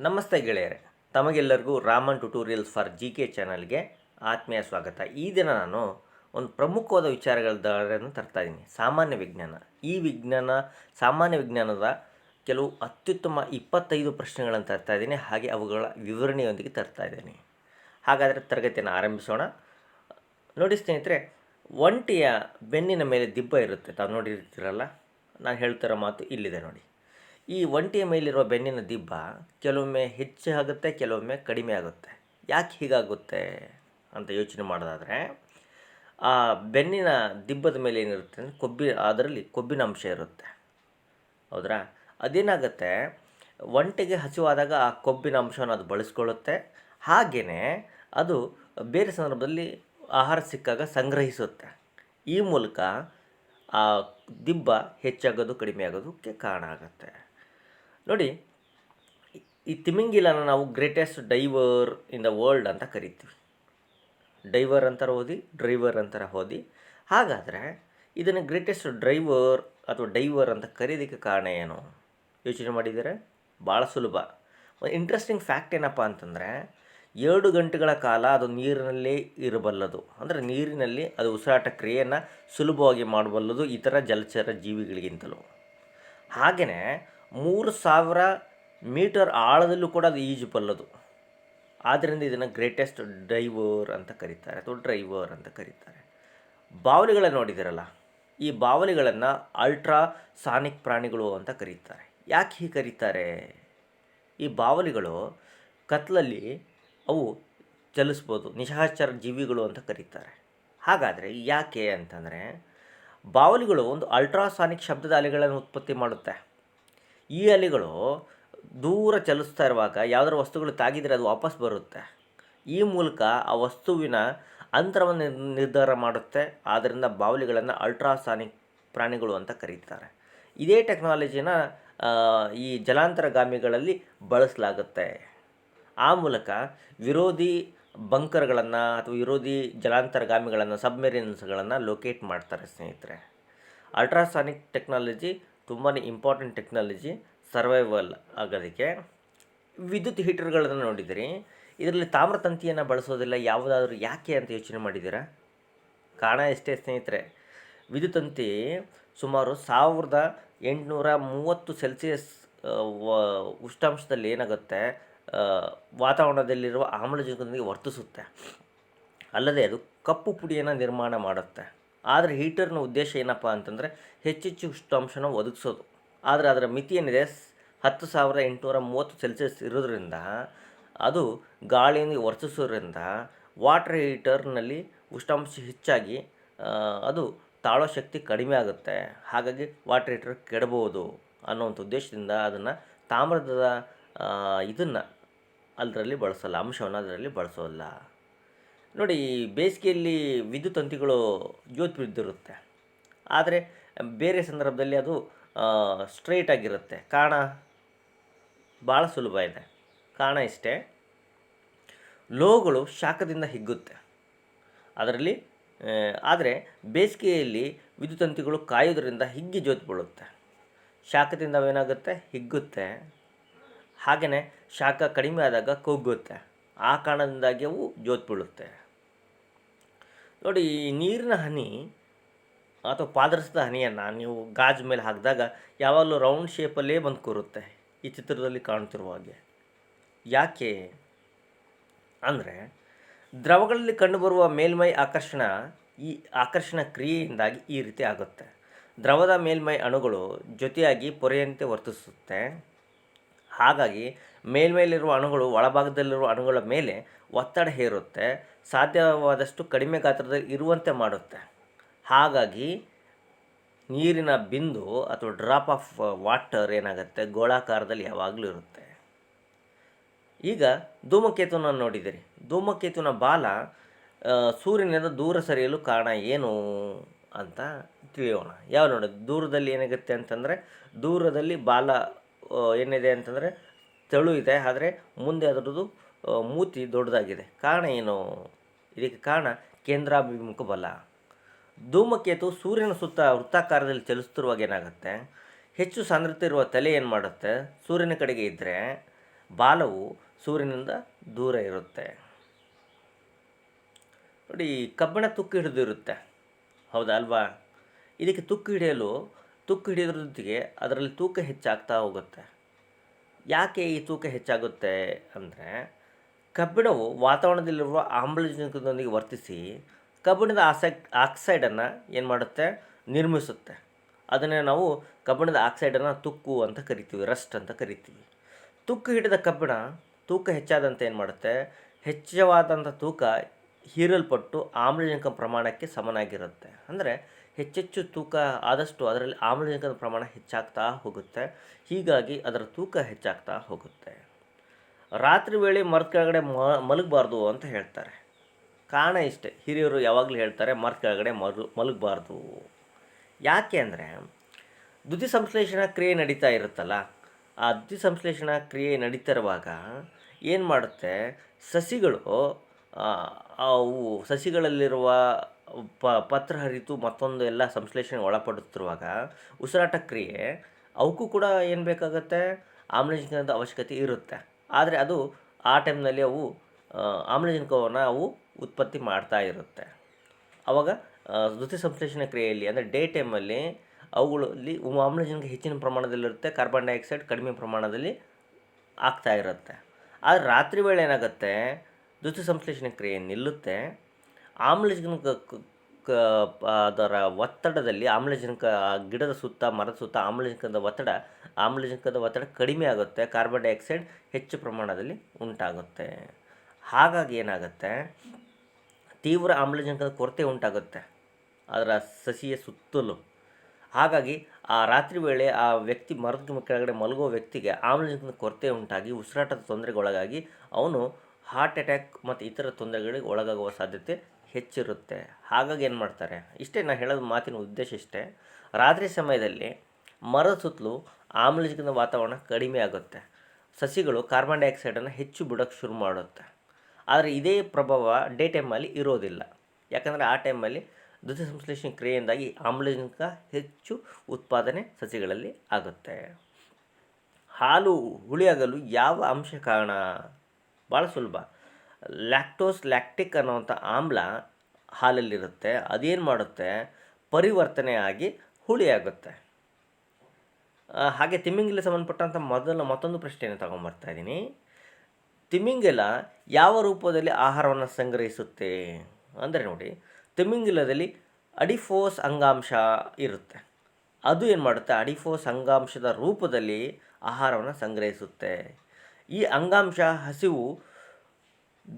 ನಮಸ್ತೆ ಗೆಳೆಯರೆ, ತಮಗೆಲ್ಲರಿಗೂ Raman tutorials for G K ಚಾನಲ್ಗೆ ಆತ್ಮೀಯ ಸ್ವಾಗತ. ಈ ದಿನ ನಾನು ಒಂದು ಪ್ರಮುಖವಾದ ವಿಚಾರಗಳ ದಾರಿಯನ್ನು ತರ್ತಾ ಇದ್ದೀನಿ. ಸಾಮಾನ್ಯ ವಿಜ್ಞಾನ. ಈ ವಿಜ್ಞಾನ, ಸಾಮಾನ್ಯ ವಿಜ್ಞಾನದ ಕೆಲವು ಅತ್ಯುತ್ತಮ ಇಪ್ಪತ್ತೈದು ಪ್ರಶ್ನೆಗಳನ್ನು ತರ್ತಾ ಇದ್ದೀನಿ. ಹಾಗೆ ಅವುಗಳ ವಿವರಣೆಯೊಂದಿಗೆ ತರ್ತಾ ಇದ್ದೀನಿ. ಹಾಗಾದರೆ ತರಗತಿಯನ್ನು ಆರಂಭಿಸೋಣ. ನೋಡಿ ಸ್ನೇಹಿತರೆ, ಒಂಟಿಯ ಬೆನ್ನಿನ ಮೇಲೆ ದಿಬ್ಬ ಇರುತ್ತೆ. ತಾವು ನೋಡಿರ್ತೀರಲ್ಲ? ನಾನು ಹೇಳ್ತಿರೋ ಮಾತು ಇಲ್ಲಿದೆ ನೋಡಿ. ಈ ಒಂಟಿಯ ಮೇಲಿರುವ ಬೆನ್ನಿನ ದಿಬ್ಬ ಕೆಲವೊಮ್ಮೆ ಹೆಚ್ಚು ಆಗುತ್ತೆ, ಕೆಲವೊಮ್ಮೆ ಕಡಿಮೆ ಆಗುತ್ತೆ. ಯಾಕೆ ಹೀಗಾಗುತ್ತೆ ಅಂತ ಯೋಚನೆ ಮಾಡೋದಾದರೆ, ಆ ಬೆನ್ನಿನ ದಿಬ್ಬದ ಮೇಲೆ ಏನಿರುತ್ತೆ ಅಂದರೆ ಕೊಬ್ಬಿ, ಅದರಲ್ಲಿ ಕೊಬ್ಬಿನ ಅಂಶ ಇರುತ್ತೆ. ಹೌದ್ರಾ? ಅದೇನಾಗುತ್ತೆ, ಒಂಟೆಗೆ ಹಸಿವಾದಾಗ ಆ ಕೊಬ್ಬಿನ ಅಂಶವನ್ನು ಅದು ಬಳಸ್ಕೊಳ್ಳುತ್ತೆ. ಹಾಗೆಯೇ ಅದು ಬೇರೆ ಸಂದರ್ಭದಲ್ಲಿ ಆಹಾರ ಸಿಕ್ಕಾಗ ಸಂಗ್ರಹಿಸುತ್ತೆ. ಈ ಮೂಲಕ ಆ ದಿಬ್ಬ ಹೆಚ್ಚಾಗೋದು, ಕಡಿಮೆ ಆಗೋದಕ್ಕೆ ಕಾರಣ ಆಗುತ್ತೆ. ನೋಡಿ, ಈ ತಿಮಿಂಗಿಲನ ನಾವು greatest diver in the world ಅಂತ ಕರಿತೀವಿ. ಡೈವರ್ ಅಂತಾರೆ ಓದಿ ಡ್ರೈವರ್ ಅಂತಾರೆ ಓದಿ. ಹಾಗಾದರೆ ಇದನ್ನು ಗ್ರೇಟೆಸ್ಟ್ ಡ್ರೈವರ್ ಅಥವಾ ಡೈವರ್ ಅಂತ ಕರೀದಕ್ಕೆ ಕಾರಣ ಏನು? ಯೋಚನೆ ಮಾಡಿದರೆ ಭಾಳ ಸುಲಭ. ಇಂಟ್ರೆಸ್ಟಿಂಗ್ ಫ್ಯಾಕ್ಟ್ ಏನಪ್ಪ ಅಂತಂದರೆ, ಎರಡು ಗಂಟೆಗಳ ಕಾಲ ಅದು ನೀರಿನಲ್ಲೇ ಇರಬಲ್ಲದು. ಅಂದರೆ ನೀರಿನಲ್ಲಿ ಅದು ಉಸಿರಾಟ ಕ್ರಿಯೆಯನ್ನು ಸುಲಭವಾಗಿ ಮಾಡಬಲ್ಲದು ಇತರ ಜಲಚರ ಜೀವಿಗಳಿಗಿಂತಲೂ. ಹಾಗೆಯೇ ಮೂರು ಸಾವಿರ ಮೀಟರ್ ಆಳದಲ್ಲೂ ಕೂಡ ಅದು ಈಜಬಲ್ಲದು ಆದ್ದರಿಂದ ಇದನ್ನು ಗ್ರೇಟೆಸ್ಟ್ ಡ್ರೈವರ್ ಅಂತ ಕರೀತಾರೆ, ಅಥವಾ ಡ್ರೈವರ್ ಅಂತ ಕರೀತಾರೆ. ಬಾವಲಿಗಳನ್ನು ನೋಡಿದಿರಲ್ಲ, ಈ ಬಾವಲಿಗಳನ್ನು ಅಲ್ಟ್ರಾ ಸಾನಿಕ್ ಪ್ರಾಣಿಗಳು ಅಂತ ಕರೀತಾರೆ. ಯಾಕೆ ಹೀಗೆ ಕರೀತಾರೆ? ಈ ಬಾವಲಿಗಳು ಕತ್ಲಲ್ಲಿ ಅವು ಚಲಿಸ್ಬೋದು, ನಿಶಾಚರ ಜೀವಿಗಳು ಅಂತ ಕರೀತಾರೆ. ಹಾಗಾದರೆ ಯಾಕೆ ಅಂತಂದರೆ, ಬಾವಲಿಗಳು ಒಂದು ಅಲ್ಟ್ರಾಸಾನಿಕ್ ಶಬ್ದದ ಅಲೆಗಳನ್ನು ಉತ್ಪತ್ತಿ ಮಾಡುತ್ತೆ. ಈ ಅಲೆಗಳು ದೂರ ಚಲಿಸ್ತಾ ಇರುವಾಗ ಯಾವ್ದಾರು ವಸ್ತುಗಳು ತಾಗಿದರೆ ಅದು ವಾಪಸ್ ಬರುತ್ತೆ. ಈ ಮೂಲಕ ಆ ವಸ್ತುವಿನ ಅಂತರವನ್ನು ನಿರ್ಧಾರ ಮಾಡುತ್ತೆ. ಆದ್ದರಿಂದ ಬಾವಲಿಗಳನ್ನು ಅಲ್ಟ್ರಾಸಾನಿಕ್ ಪ್ರಾಣಿಗಳು ಅಂತ ಕರೀತಾರೆ. ಇದೇ ಟೆಕ್ನಾಲಜಿನ ಈ ಜಲಾಂತರಗಾಮಿಗಳಲ್ಲಿ ಬಳಸಲಾಗುತ್ತೆ. ಆ ಮೂಲಕ ವಿರೋಧಿ ಬಂಕರ್ಗಳನ್ನು ಅಥವಾ ವಿರೋಧಿ ಜಲಾಂತರಗಾಮಿಗಳನ್ನು ಸಬ್ಮೆರಿನ್ಸ್ಗಳನ್ನು ಲೊಕೇಟ್ ಮಾಡ್ತಾರೆ ಸ್ನೇಹಿತರೆ. ಅಲ್ಟ್ರಾಸಾನಿಕ್ ಟೆಕ್ನಾಲಜಿ ತುಂಬಾ ಇಂಪಾರ್ಟೆಂಟ್ ಟೆಕ್ನಾಲಜಿ ಸರ್ವೈವಲ್ ಆಗೋದಕ್ಕೆ ವಿದ್ಯುತ್ ಹೀಟರ್ಗಳನ್ನು ನೋಡಿದಿರಿ ಇದರಲ್ಲಿ ತಾಮ್ರತಂತಿಯನ್ನು ಬಳಸೋದಿಲ್ಲ, ಯಾವುದಾದ್ರೂ ಯಾಕೆ ಅಂತ ಯೋಚನೆ ಮಾಡಿದ್ದೀರಾ? ಕಾರಣ ಎಷ್ಟೇ ಸ್ನೇಹಿತರೆ, ವಿದ್ಯುತ್ತಂತಿ ಸುಮಾರು ಸಾವಿರದ ಎಂಟುನೂರ ಮೂವತ್ತು ಸೆಲ್ಸಿಯಸ್ ಉಷ್ಣಾಂಶದಲ್ಲಿ ಏನಾಗುತ್ತೆ ವಾತಾವರಣದಲ್ಲಿರುವ ಆಮ್ಲಜನಕದೊಂದಿಗೆ ವರ್ತಿಸುತ್ತೆ. ಅಲ್ಲದೆ ಅದು ಕಪ್ಪು ಪುಡಿಯನ್ನು ನಿರ್ಮಾಣ ಮಾಡುತ್ತೆ. ಆದರೆ ಹೀಟರ್ನ ಉದ್ದೇಶ ಏನಪ್ಪ ಅಂತಂದರೆ ಹೆಚ್ಚೆಚ್ಚು ಉಷ್ಣಾಂಶನ ಒದಗಿಸೋದು. ಆದರೆ ಅದರ ಮಿತಿ ಏನಿದೆ? ಹತ್ತು ಸಾವಿರದ ಎಂಟುನೂರ ಮೂವತ್ತು ಸೆಲ್ಸಿಯಸ್ ಇರೋದ್ರಿಂದ ಅದು ಗಾಳಿಯನ್ನು ವರ್ತಿಸೋದ್ರಿಂದ ವಾಟರ್ ಹೀಟರ್ನಲ್ಲಿ ಉಷ್ಣಾಂಶ ಹೆಚ್ಚಾಗಿ ಅದು ತಾಳೋ ಶಕ್ತಿ ಕಡಿಮೆ ಆಗುತ್ತೆ. ಹಾಗಾಗಿ ವಾಟರ್ ಹೀಟರ್ ಕೆಡಬಹುದು ಅನ್ನೋವಂಥ ಉದ್ದೇಶದಿಂದ ಅದನ್ನು ತಾಮ್ರದ ಇದನ್ನು ಅದರಲ್ಲಿ ಬಳಸಲ್ಲ, ಅಂಶವನ್ನು ಅದರಲ್ಲಿ ಬಳಸೋಲ್ಲ. ನೋಡಿ, ಬೇಸಿಗೆಯಲ್ಲಿ ವಿದ್ಯುತ್ ತಂತಿಗಳು ಜ್ಯೋತಿ ಬಿದ್ದಿರುತ್ತೆ. ಆದರೆ, ಬೇರೆ ಸಂದರ್ಭದಲ್ಲಿ ಅದು ಸ್ಟ್ರೈಟ್ ಆಗಿರುತ್ತೆ. ಕಾರಣ ಭಾಳ ಸುಲಭ ಇದೆ. ಕಾರಣ ಇಷ್ಟೇ. ಲೋಗಳು ಶಾಖದಿಂದ ಹಿಗ್ಗುತ್ತೆ. ಅದರಲ್ಲಿ ಆದರೆ ಬೇಸಿಗೆಯಲ್ಲಿ ವಿದ್ಯುತ್ ತಂತಿಗಳು ಕಾಯೋದ್ರಿಂದ ಹಿಗ್ಗಿ ಜ್ಯೋತಿ ಬೀಳುತ್ತೆ. ಶಾಖದಿಂದ ಅವೇನಾಗುತ್ತೆ ಹಿಗ್ಗುತ್ತೆ. ಹಾಗೆಯೇ ಶಾಖ ಕಡಿಮೆ ಆದಾಗ ಕುಗ್ಗುತ್ತೆ ಆ ಕಾರಣದಿಂದಾಗಿ ಅವು ಜ್ಯೋತಿ ಬೀಳುತ್ತೆ. ನೋಡಿ, ಈ ನೀರಿನ ಹನಿ ಅಥವಾ ಪಾದರಸದ ಹನಿಯನ್ನು ನೀವು ಗಾಜು ಮೇಲೆ ಹಾಕಿದಾಗ ಯಾವಾಗಲೂ ರೌಂಡ್ ಶೇಪಲ್ಲೇ ಬಂದು ಕೂರುತ್ತೆ ಈ ಚಿತ್ರದಲ್ಲಿ ಕಾಣ್ತಿರುವ ಹಾಗೆ. ಯಾಕೆ ಅಂದರೆ ದ್ರವಗಳಲ್ಲಿ ಕಂಡುಬರುವ ಮೇಲ್ಮೈ ಆಕರ್ಷಣ ಈ ಆಕರ್ಷಣ ಕ್ರಿಯೆಯಿಂದಾಗಿ ಈ ರೀತಿ ಆಗುತ್ತೆ. ದ್ರವದ ಮೇಲ್ಮೈ ಅಣುಗಳು ಜೊತೆಯಾಗಿ ಪೊರೆಯಂತೆ ವರ್ತಿಸುತ್ತೆ. ಹಾಗಾಗಿ ಮೇಲ್ಮೈಲಿರುವ ಅಣುಗಳು ಒಳಭಾಗದಲ್ಲಿರುವ ಅಣುಗಳ ಮೇಲೆ ಒತ್ತಡ ಹೇರುತ್ತೆ. ಸಾಧ್ಯವಾದಷ್ಟು ಕಡಿಮೆ ಗಾತ್ರದಲ್ಲಿ ಇರುವಂತೆ ಮಾಡುತ್ತೆ. ಹಾಗಾಗಿ ನೀರಿನ ಬಿಂದು ಅಥವಾ ಡ್ರಾಪ್ ಆಫ್ ವಾಟರ್ ಏನಾಗುತ್ತೆ? ಗೋಳಾಕಾರದಲ್ಲಿ ಯಾವಾಗಲೂ ಇರುತ್ತೆ. ಈಗ ಧೂಮಕೇತುವನ್ನು ನೋಡಿದಿರಿ. ಧೂಮಕೇತುವಿನ ಬಾಲ ಸೂರ್ಯನಿಂದ ದೂರ ಸರಿಯಲು ಕಾರಣ ಏನು ಅಂತ ತಿಳಿಯೋಣ. ಯಾವ ನೋಡಿ, ದೂರದಲ್ಲಿ ಏನಾಗುತ್ತೆ ಅಂತಂದರೆ, ದೂರದಲ್ಲಿ ಬಾಲ ಏನಿದೆ ಅಂತಂದರೆ ತೆಳು ಇದೆ, ಆದರೆ ಮುಂದೆ ಅದರದ್ದು ಮೂತಿ ದೊಡ್ಡದಾಗಿದೆ. ಕಾರಣ ಏನು? ಇದಕ್ಕೆ ಕಾರಣ ಕೇಂದ್ರಾಭಿಮುಖ ಬಲ. ಧೂಮಕೇತು ಸೂರ್ಯನ ಸುತ್ತ ವೃತ್ತಾಕಾರದಲ್ಲಿ ಚಲಿಸುತ್ತಿರುವಾಗ ಏನಾಗುತ್ತೆ? ಹೆಚ್ಚು ಸಾಂದ್ರತೆ ಇರುವ ತಲೆ ಏನು ಮಾಡುತ್ತೆ? ಸೂರ್ಯನ ಕಡೆಗೆ ಇದ್ದರೆ ಬಾಲವು ಸೂರ್ಯನಿಂದ ದೂರ ಇರುತ್ತೆ. ನೋಡಿ ಕಬ್ಬಿಣ ತುಕ್ಕು ಹಿಡಿದಿರುತ್ತೆ ಹೌದಾ ಅಲ್ವಾ? ಇದಕ್ಕೆ ತುಕ್ಕು ಹಿಡಿಯಲು, ತುಕ್ಕು ಹಿಡಿಯೋದ್ರ ಜೊತೆಗೆ ಅದರಲ್ಲಿ ತೂಕ ಹೆಚ್ಚಾಗ್ತಾ ಹೋಗುತ್ತೆ. ಯಾಕೆ ಈ ತೂಕ ಹೆಚ್ಚಾಗುತ್ತೆ ಅಂದರೆ ಕಬ್ಬಿಣವು ವಾತಾವರಣದಲ್ಲಿರುವ ಆಮ್ಲಜನಕದೊಂದಿಗೆ ವರ್ತಿಸಿ ಕಬ್ಬಿಣದ ಆಸಕ್, ಆಕ್ಸೈಡನ್ನು ಏನು ಮಾಡುತ್ತೆ? ನಿರ್ಮಿಸುತ್ತೆ. ಅದನ್ನೇ ನಾವು ಕಬ್ಬಿಣದ ಆಕ್ಸೈಡನ್ನು ತುಕ್ಕು ಅಂತ ಕರಿತೀವಿ, ರಸ್ಟ್ ಅಂತ ಕರಿತೀವಿ. ತುಕ್ಕು ಹಿಡಿದ ಕಬ್ಬಿಣ ತೂಕ ಹೆಚ್ಚಾದಂತೆ ಏನು ಮಾಡುತ್ತೆ? ಹೆಚ್ಚವಾದಂಥ ತೂಕ ಹೀರಲ್ಪಟ್ಟು ಆಮ್ಲಜನಕ ಪ್ರಮಾಣಕ್ಕೆ ಸಮನಾಗಿರುತ್ತೆ. ಅಂದರೆ ಹೆಚ್ಚೆಚ್ಚು ತೂಕ ಆದಷ್ಟು ಅದರಲ್ಲಿ ಆಮ್ಲಜನಕದ ಪ್ರಮಾಣ ಹೆಚ್ಚಾಗ್ತಾ ಹೋಗುತ್ತೆ. ಹೀಗಾಗಿ ಅದರ ತೂಕ ಹೆಚ್ಚಾಗ್ತಾ ಹೋಗುತ್ತೆ. ರಾತ್ರಿ ವೇಳೆ ಮರದ ಕೆಳಗಡೆ ಮಲಗಬಾರ್ದು ಅಂತ ಹೇಳ್ತಾರೆ. ಕಾರಣ ಇಷ್ಟೇ. ಹಿರಿಯರು ಯಾವಾಗಲೂ ಹೇಳ್ತಾರೆ, ಮರದ ಕೆಳಗಡೆ ಮಲಗಬಾರ್ದು. ಯಾಕೆ ಅಂದರೆ, ದ್ಯುತಿ ಸಂಶ್ಲೇಷಣಾ ಕ್ರಿಯೆ ನಡೀತಾ ಇರುತ್ತಲ್ಲ, ಆ ದ್ಯುತಿ ಸಂಶ್ಲೇಷಣಾ ಕ್ರಿಯೆ ನಡೀತಿರುವಾಗ ಏನು ಮಾಡುತ್ತೆ? ಸಸಿಗಳು ಅವು ಸಸಿಗಳಲ್ಲಿರುವ ಪತ್ರ ಹರಿತು ಮತ್ತೊಂದು ಎಲ್ಲ ಸಂಶ್ಲೇಷಣೆ ಒಳಪಡುತ್ತಿರುವಾಗ ಉಸಿರಾಟ ಕ್ರಿಯೆ, ಅವಕ್ಕೂ ಕೂಡ ಏನು ಬೇಕಾಗುತ್ತೆ? ಆಮ್ಲಜನಕದ ಅವಶ್ಯಕತೆ ಇರುತ್ತೆ. ಆದರೆ ಅದು ಆ ಟೈಮ್ನಲ್ಲಿ ಅವು ಆಮ್ಲಜನಕವನ್ನು ಅವು ಉತ್ಪತ್ತಿ ಮಾಡ್ತಾ ಇರುತ್ತೆ. ಆವಾಗ ದ್ವಿತೀಯ ಸಂಶ್ಲೇಷಣೆ ಕ್ರಿಯೆಯಲ್ಲಿ ಅಂದರೆ ಡೇ ಟೈಮಲ್ಲಿ ಅವುಗಳಲ್ಲಿ ಆಮ್ಲಜನಕ ಹೆಚ್ಚಿನ ಪ್ರಮಾಣದಲ್ಲಿರುತ್ತೆ, ಕಾರ್ಬನ್ ಡೈಆಕ್ಸೈಡ್ ಕಡಿಮೆ ಪ್ರಮಾಣದಲ್ಲಿ ಆಗ್ತಾ ಇರುತ್ತೆ. ಆದರೆ ರಾತ್ರಿ ವೇಳೆ ಏನಾಗುತ್ತೆ? ದ್ವಿತೀಯ ಸಂಶ್ಲೇಷಣೆ ಕ್ರಿಯೆ ನಿಲ್ಲುತ್ತೆ. ಆಮ್ಲಜನಕ ಅದರ ಒತ್ತಡದಲ್ಲಿ ಆಮ್ಲಜನಕ, ಗಿಡದ ಸುತ್ತ, ಮರದ ಸುತ್ತ ಆಮ್ಲಜನಕದ ಒತ್ತಡ ಆಮ್ಲಜನಕದ ಒತ್ತಡ ಕಡಿಮೆ ಆಗುತ್ತೆ. ಕಾರ್ಬನ್ ಡೈಆಕ್ಸೈಡ್ ಹೆಚ್ಚು ಪ್ರಮಾಣದಲ್ಲಿ ಉಂಟಾಗುತ್ತೆ. ಹಾಗಾಗಿ ಏನಾಗುತ್ತೆ? ತೀವ್ರ ಆಮ್ಲಜನಕದ ಕೊರತೆ ಉಂಟಾಗುತ್ತೆ ಅದರ ಸಸಿಯ ಸುತ್ತಲೂ. ಹಾಗಾಗಿ ಆ ರಾತ್ರಿ ವೇಳೆ ಆ ವ್ಯಕ್ತಿ ಮರದ ಕೆಳಗಡೆ ಮಲಗುವ ವ್ಯಕ್ತಿಗೆ ಆಮ್ಲಜನಕದ ಕೊರತೆ ಉಂಟಾಗಿ ಉಸಿರಾಟದ ತೊಂದರೆಗೊಳಗಾಗಿ ಅವನು ಹಾರ್ಟ್ ಅಟ್ಯಾಕ್ ಮತ್ತು ಇತರ ತೊಂದರೆಗಳಿಗೆ ಒಳಗಾಗುವ ಸಾಧ್ಯತೆ ಹೆಚ್ಚಿರುತ್ತೆ. ಹಾಗಾಗಿ ಏನು ಮಾಡ್ತಾರೆ? ಇಷ್ಟೇ ನಾನು ಹೇಳೋದು ಮಾತಿನ ಉದ್ದೇಶ ಇಷ್ಟೇ. ರಾತ್ರಿ ಸಮಯದಲ್ಲಿ ಮರದ ಸುತ್ತಲೂ ಆಮ್ಲಜನಕದ ವಾತಾವರಣ ಕಡಿಮೆ ಆಗುತ್ತೆ. ಸಸಿಗಳು ಕಾರ್ಬನ್ ಡೈಆಕ್ಸೈಡನ್ನು ಹೆಚ್ಚು ಬಿಡೋಕ್ಕೆ ಶುರು ಮಾಡುತ್ತೆ. ಆದರೆ ಇದೇ ಪ್ರಭಾವ ಡೇ ಟೈಮಲ್ಲಿ ಇರೋದಿಲ್ಲ. ಯಾಕಂದರೆ ಆ ಟೈಮಲ್ಲಿ ದ್ಯುತಿ ಸಂಶ್ಲೇಷಣೆ ಕ್ರಿಯೆಯಿಂದಾಗಿ ಆಮ್ಲಜನಕ ಹೆಚ್ಚು ಉತ್ಪಾದನೆ ಸಸಿಗಳಲ್ಲಿ ಆಗುತ್ತೆ. ಹಾಲು ಹುಳಿಯಾಗಲು ಯಾವ ಅಂಶ ಕಾರಣ? ಭಾಳ ಸುಲಭ. ಲ್ಯಾಕ್ಟೋಸ್ ಲ್ಯಾಕ್ಟಿಕ್ ಅನ್ನುವಂಥ ಆಮ್ಲ ಹಾಲಲ್ಲಿರುತ್ತೆ, ಅದೇನು ಮಾಡುತ್ತೆ? ಪರಿವರ್ತನೆ ಆಗಿ ಹುಳಿಯಾಗುತ್ತೆ ಹಾಗೆ ತಿಮ್ಮಿಂಗಿಲ ಸಂಬಂಧಪಟ್ಟಂಥ ಮೊದಲ ಮತ್ತೊಂದು ಪ್ರಶ್ನೆಯನ್ನು ತಗೊಂಬರ್ತಾ ಇದ್ದೀನಿ. ತಿಮಿಂಗಿಲ ಯಾವ ರೂಪದಲ್ಲಿ ಆಹಾರವನ್ನು ಸಂಗ್ರಹಿಸುತ್ತೆ? ಅಂದರೆ ನೋಡಿ, ತಿಮಿಂಗಿಲದಲ್ಲಿ ಅಡಿಫೋಸ್ ಅಂಗಾಂಶ ಇರುತ್ತೆ. ಅದು ಏನು ಮಾಡುತ್ತೆ? ಅಡಿಫೋಸ್ ಅಂಗಾಂಶದ ರೂಪದಲ್ಲಿ ಆಹಾರವನ್ನು ಸಂಗ್ರಹಿಸುತ್ತೆ. ಈ ಅಂಗಾಂಶ ಹಸಿವು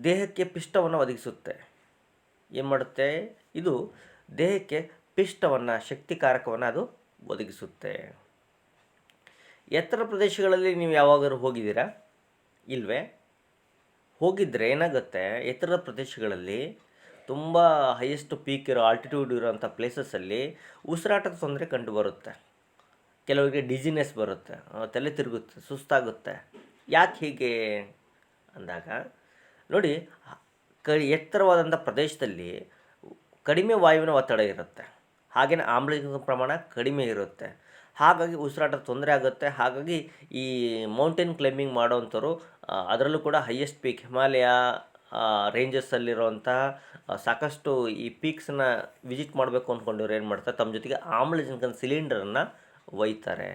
ದೇಹಕ್ಕೆ ಪಿಷ್ಟವನ್ನು ಒದಗಿಸುತ್ತೆ. ಏನು ಮಾಡುತ್ತೆ? ಇದು ದೇಹಕ್ಕೆ ಪಿಷ್ಟವನ್ನು, ಶಕ್ತಿಕಾರಕವನ್ನು ಅದು ಒದಗಿಸುತ್ತೆ. ಎತ್ತರ ಪ್ರದೇಶಗಳಲ್ಲಿ ನೀವು ಯಾವಾಗಾದ್ರೂ ಹೋಗಿದ್ದೀರಾ? ಇಲ್ವೇ? ಹೋಗಿದ್ದರೆ ಏನಾಗುತ್ತೆ? ಎತ್ತರ ಪ್ರದೇಶಗಳಲ್ಲಿ ತುಂಬ ಹೈಯೆಸ್ಟ್ ಪೀಕ್ ಇರೋ ಆಲ್ಟಿಟ್ಯೂಡ್ ಇರೋಂಥ ಪ್ಲೇಸಸ್ಸಲ್ಲಿ ಉಸಿರಾಟದ ತೊಂದರೆ ಕಂಡುಬರುತ್ತೆ. ಕೆಲವರಿಗೆ ಡಿಸಿನೆಸ್ ಬರುತ್ತೆ. ತಲೆ ತಿರುಗುತ್ತೆ, ಸುಸ್ತಾಗುತ್ತೆ. ಯಾಕೆ ಹೀಗೆ? ಅಂದಾಗ ನೋಡಿ ಕ ಎತ್ತರವಾದಂಥ ಪ್ರದೇಶದಲ್ಲಿ ಕಡಿಮೆ ವಾಯುವಿನ ಒತ್ತಡ ಇರುತ್ತೆ. ಹಾಗೆಯೇ ಆಮ್ಲಜನಕದ ಪ್ರಮಾಣ ಕಡಿಮೆ ಇರುತ್ತೆ. ಹಾಗಾಗಿ ಉಸಿರಾಟ ತೊಂದರೆ ಆಗುತ್ತೆ. ಹಾಗಾಗಿ ಈ ಮೌಂಟೇನ್ ಕ್ಲೈಂಬಿಂಗ್ ಮಾಡೋವಂಥವ್ರು ಅದರಲ್ಲೂ ಕೂಡ ಹೈಯೆಸ್ಟ್ ಪೀಕ್ ಹಿಮಾಲಯ ರೇಂಜಸ್ಸಲ್ಲಿರುವಂತಹ ಸಾಕಷ್ಟು ಈ ಪೀಕ್ಸನ್ನ ವಿಸಿಟ್ ಮಾಡಬೇಕು ಅಂದ್ಕೊಂಡಿವ್ರು ಏನು ಮಾಡ್ತಾರೆ, ತಮ್ಮ ಜೊತೆಗೆ ಆಮ್ಲಜನಕದ ಸಿಲಿಂಡರನ್ನು ಒಯ್ತಾರೆ.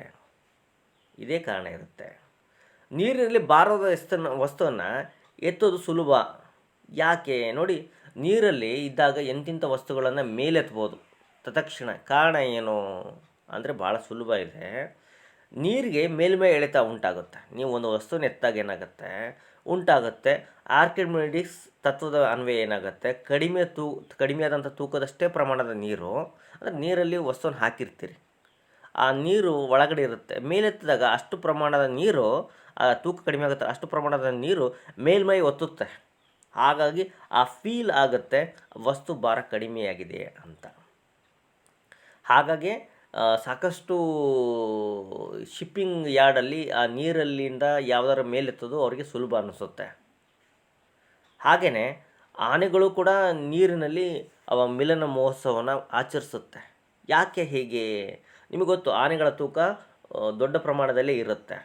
ಇದೇ ಕಾರಣ ಇರುತ್ತೆ. ನೀರಿನಲ್ಲಿ ಬಾರದ ವಸ್ತುನ ವಸ್ತುವನ್ನು ಎತ್ತೋದು ಸುಲಭ. ಯಾಕೆ? ನೋಡಿ, ನೀರಲ್ಲಿ ಇದ್ದಾಗ ಎಂತಿಂಥ ವಸ್ತುಗಳನ್ನು ಮೇಲೆತ್ಬೋದು. ತತ್ಕ್ಷಣ ಕಾರಣ ಏನು ಅಂದರೆ ಭಾಳ ಸುಲಭ ಇದೆ. ನೀರಿಗೆ ಮೇಲ್ಮೈ ಎಳೆತ ಉಂಟಾಗುತ್ತೆ. ನೀವು ಒಂದು ವಸ್ತುನ ಎತ್ತಾಗ ಏನಾಗುತ್ತೆ? ಉಂಟಾಗುತ್ತೆ. ಆರ್ಕಿಮಿಡಿಸ್ ತತ್ವದ ಅನ್ವಯ ಏನಾಗುತ್ತೆ? ಕಡಿಮೆ ತೂ ಕಡಿಮೆ ಆದಂಥ ತೂಕದಷ್ಟೇ ಪ್ರಮಾಣದ ನೀರು, ಅಂದರೆ ನೀರಲ್ಲಿ ವಸ್ತುವನ್ನು ಹಾಕಿರ್ತೀರಿ. ಆ ನೀರು ಒಳಗಡೆ ಇರುತ್ತೆ. ಮೇಲೆತ್ತಿದಾಗ ಅಷ್ಟು ಪ್ರಮಾಣದ ನೀರು ಆ ತೂಕ ಕಡಿಮೆ ಆಗುತ್ತೆ, ಅಷ್ಟು ಪ್ರಮಾಣದ ನೀರು ಮೇಲ್ಮೈ ಒತ್ತುತ್ತೆ. ಹಾಗಾಗಿ ಆ ಫೀಲ್ ಆಗುತ್ತೆ, ವಸ್ತು ಭಾರ ಕಡಿಮೆಯಾಗಿದೆ ಅಂತ. ಹಾಗಾಗಿ ಸಾಕಷ್ಟು ಶಿಪ್ಪಿಂಗ್ ಯಾರ್ಡಲ್ಲಿ ಆ ನೀರಲ್ಲಿಂದ ಯಾವುದರ ಮೇಲೆತ್ತೋದು ಅವರಿಗೆ ಸುಲಭ ಅನ್ನಿಸುತ್ತೆ ಹಾಗೆಯೇ ಆನೆಗಳು ಕೂಡ ನೀರಿನಲ್ಲಿ ಅವ ಮಿಲನ ಮಹೋತ್ಸವನ ಆಚರಿಸುತ್ತೆ. ಯಾಕೆ ಹೀಗೆ? ನಿಮಗೆ ಗೊತ್ತು, ಆನೆಗಳ ತೂಕ ದೊಡ್ಡ ಪ್ರಮಾಣದಲ್ಲಿ ಇರುತ್ತೆ.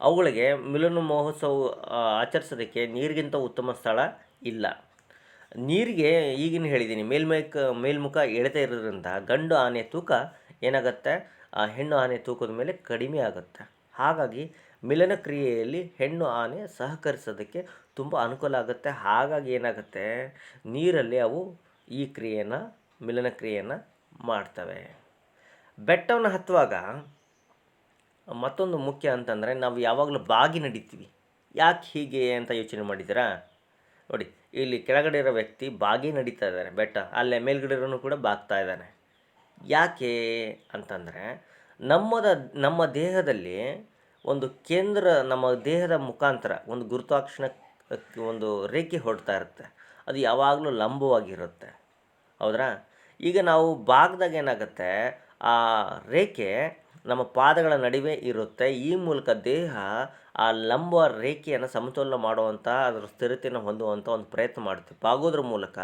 ಅವುಗಳಿಗೆ ಮಿಲನ ಮಹೋತ್ಸವ ಆಚರಿಸೋದಕ್ಕೆ ನೀರಿಗಿಂತ ಉತ್ತಮ ಸ್ಥಳ ಇಲ್ಲ. ನೀರಿಗೆ ಈಗಿನ ಹೇಳಿದ್ದೀನಿ ಮೇಲ್ಮೈಕ, ಮೇಲ್ಮುಖ ಎಳೆತಾ ಇರೋದ್ರಿಂದ ಗಂಡು ಆನೆ ತೂಕ ಏನಾಗುತ್ತೆ? ಆ, ಹೆಣ್ಣು ಆನೆ ತೂಕದ ಮೇಲೆ ಕಡಿಮೆ ಆಗುತ್ತೆ. ಹಾಗಾಗಿ ಮಿಲನ ಕ್ರಿಯೆಯಲ್ಲಿ ಹೆಣ್ಣು ಆನೆ ಸಹಕರಿಸೋದಕ್ಕೆ ತುಂಬ ಅನುಕೂಲ ಆಗುತ್ತೆ. ಹಾಗಾಗಿ ಏನಾಗುತ್ತೆ? ನೀರಲ್ಲಿ ಅವು ಈ ಕ್ರಿಯೆಯನ್ನು ಮಿಲನ ಕ್ರಿಯೆಯನ್ನು ಮಾಡ್ತವೆ. ಬೆಟ್ಟವನ್ನು ಹತ್ತುವಾಗ ಮತ್ತೊಂದು ಮುಖ್ಯ ಅಂತಂದರೆ ನಾವು ಯಾವಾಗಲೂ ಬಾಗಿ ನಡಿತೀವಿ. ಯಾಕೆ ಹೀಗೆ ಅಂತ ಯೋಚನೆ ಮಾಡಿದ್ದೀರಾ? ನೋಡಿ, ಇಲ್ಲಿ ಕೆಳಗಡೆ ಇರೋ ವ್ಯಕ್ತಿ ಬಾಗಿ ನಡೀತಾ ಇದ್ದಾರೆ, ಬೆಟ್ಟ. ಅಲ್ಲೇ ಮೇಲ್ಗಡೆ ಇರೋನು ಕೂಡ ಬಾಗ್ತಾ ಇದ್ದಾನೆ. ಯಾಕೆ ಅಂತಂದರೆ, ನಮ್ಮದ, ನಮ್ಮ ದೇಹದಲ್ಲಿ ಒಂದು ಕೇಂದ್ರ, ನಮ್ಮ ದೇಹದ ಮುಖಾಂತರ ಒಂದು ಗುರುತ್ವಾಕರ್ಷಣ, ಒಂದು ರೇಖೆ ಹೊಡ್ತಾ ಇರುತ್ತೆ. ಅದು ಯಾವಾಗಲೂ ಲಂಬವಾಗಿರುತ್ತೆ. ಹೌದ್ರಾ? ಈಗ ನಾವು ಬಾಗ್ದಾಗ ಏನಾಗುತ್ತೆ, ಆ ರೇಖೆ ನಮ್ಮ ಪಾದಗಳ ನಡುವೆ ಇರುತ್ತೆ. ಈ ಮೂಲಕ ದೇಹ ಆ ಲಂಬ ರೇಖೆಯನ್ನು ಸಮತೋಲನ ಮಾಡುವಂಥ ಅದರ ಸ್ಥಿರತೆಯನ್ನು ಹೊಂದುವಂಥ ಒಂದು ಪ್ರಯತ್ನ ಮಾಡ್ತೀವಿ ಬಾಗೋದ್ರ ಮೂಲಕ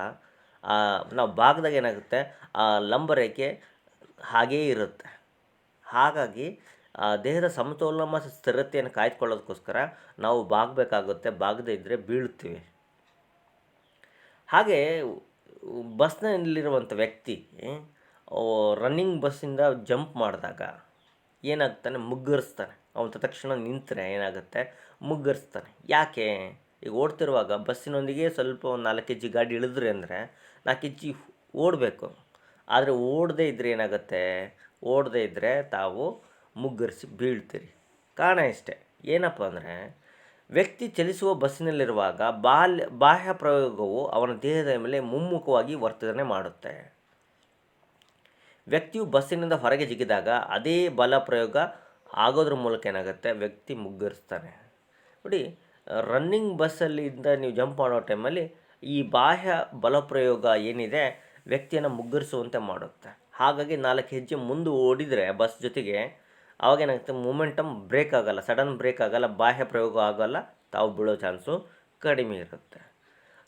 ನಾವು ಭಾಗದಾಗ ಏನಾಗುತ್ತೆ? ಆ ಲಂಬ ರೇಖೆ ಹಾಗೇ ಇರುತ್ತೆ. ಹಾಗಾಗಿ ದೇಹದ ಸಮತೋಲನ ಮತ್ತು ಸ್ಥಿರತೆಯನ್ನು ಕಾಯ್ದುಕೊಳ್ಳೋದಕ್ಕೋಸ್ಕರ ನಾವು ಬಾಗಬೇಕಾಗುತ್ತೆ. ಬಾಗದೇ ಇದ್ದರೆ ಬೀಳುತ್ತೀವಿ. ಹಾಗೆ ಬಸ್ನಲ್ಲಿರುವಂಥ ವ್ಯಕ್ತಿ ರನ್ನಿಂಗ್ ಬಸ್ಸಿಂದ ಜಂಪ್ ಮಾಡಿದಾಗ ಏನಾಗ್ತಾನೆ? ಮುಗ್ಗರಿಸ್ತಾನೆ. ಅವನು ತಕ್ಷಣ ನಿಂತರೆ ಏನಾಗುತ್ತೆ? ಮುಗ್ಗರಿಸ್ತಾನೆ. ಯಾಕೆ? ಈಗ ಓಡ್ತಿರುವಾಗ ಬಸ್ಸಿನೊಂದಿಗೆ ಸ್ವಲ್ಪ ಒಂದು ನಾಲ್ಕು ಕೆ ಜಿ ಗಾಡಿ ಇಳಿದ್ರೆ ಅಂದರೆ ನಾಲ್ಕು ಕೆ ಜಿ ಓಡಬೇಕು. ಆದರೆ ಓಡದೇ ಇದ್ದರೆ ಏನಾಗುತ್ತೆ? ಓಡದೇ ಇದ್ದರೆ ತಾವು ಮುಗ್ಗರಿಸಿ ಬೀಳ್ತೀರಿ. ಕಾರಣ ಇಷ್ಟೇ. ಏನಪ್ಪ ಅಂದರೆ ವ್ಯಕ್ತಿ ಚಲಿಸುವ ಬಸ್ಸಿನಲ್ಲಿರುವಾಗ ಬಾಲ್ಯ, ಬಾಹ್ಯ ಪ್ರಯೋಗವು ಅವನ ದೇಹದ ಮೇಲೆ ಮುಮ್ಮುಖವಾಗಿ ವರ್ತನೆ ಮಾಡುತ್ತೆ. ವ್ಯಕ್ತಿಯು ಬಸ್ಸಿನಿಂದ ಹೊರಗೆ ಜಿಗಿದಾಗ ಅದೇ ಬಲ ಪ್ರಯೋಗ ಆಗೋದ್ರ ಮೂಲಕ ಏನಾಗುತ್ತೆ? ವ್ಯಕ್ತಿ ಮುಗ್ಗರಿಸ್ತಾನೆ. ನೋಡಿ ರನ್ನಿಂಗ್ ಬಸ್ಸಲ್ಲಿಂದ ನೀವು ಜಂಪ್ ಮಾಡೋ ಟೈಮಲ್ಲಿ ಈ ಬಾಹ್ಯ ಬಲ ಪ್ರಯೋಗ ಏನಿದೆ, ವ್ಯಕ್ತಿಯನ್ನು ಮುಗ್ಗರಿಸುವಂತೆ ಮಾಡುತ್ತೆ. ಹಾಗಾಗಿ ನಾಲ್ಕು ಹೆಜ್ಜೆ ಮುಂದೆ ಓಡಿದರೆ ಬಸ್ ಜೊತೆಗೆ ಆವಾಗ ಏನಾಗುತ್ತೆ? ಮೂಮೆಂಟಮ್ ಬ್ರೇಕ್ ಆಗೋಲ್ಲ ಸಡನ್ ಬ್ರೇಕ್ ಆಗೋಲ್ಲ, ಬಾಹ್ಯ ಪ್ರಯೋಗ ಆಗೋಲ್ಲ, ತಾವು ಬೀಳೋ ಚಾನ್ಸು ಕಡಿಮೆ ಇರುತ್ತೆ.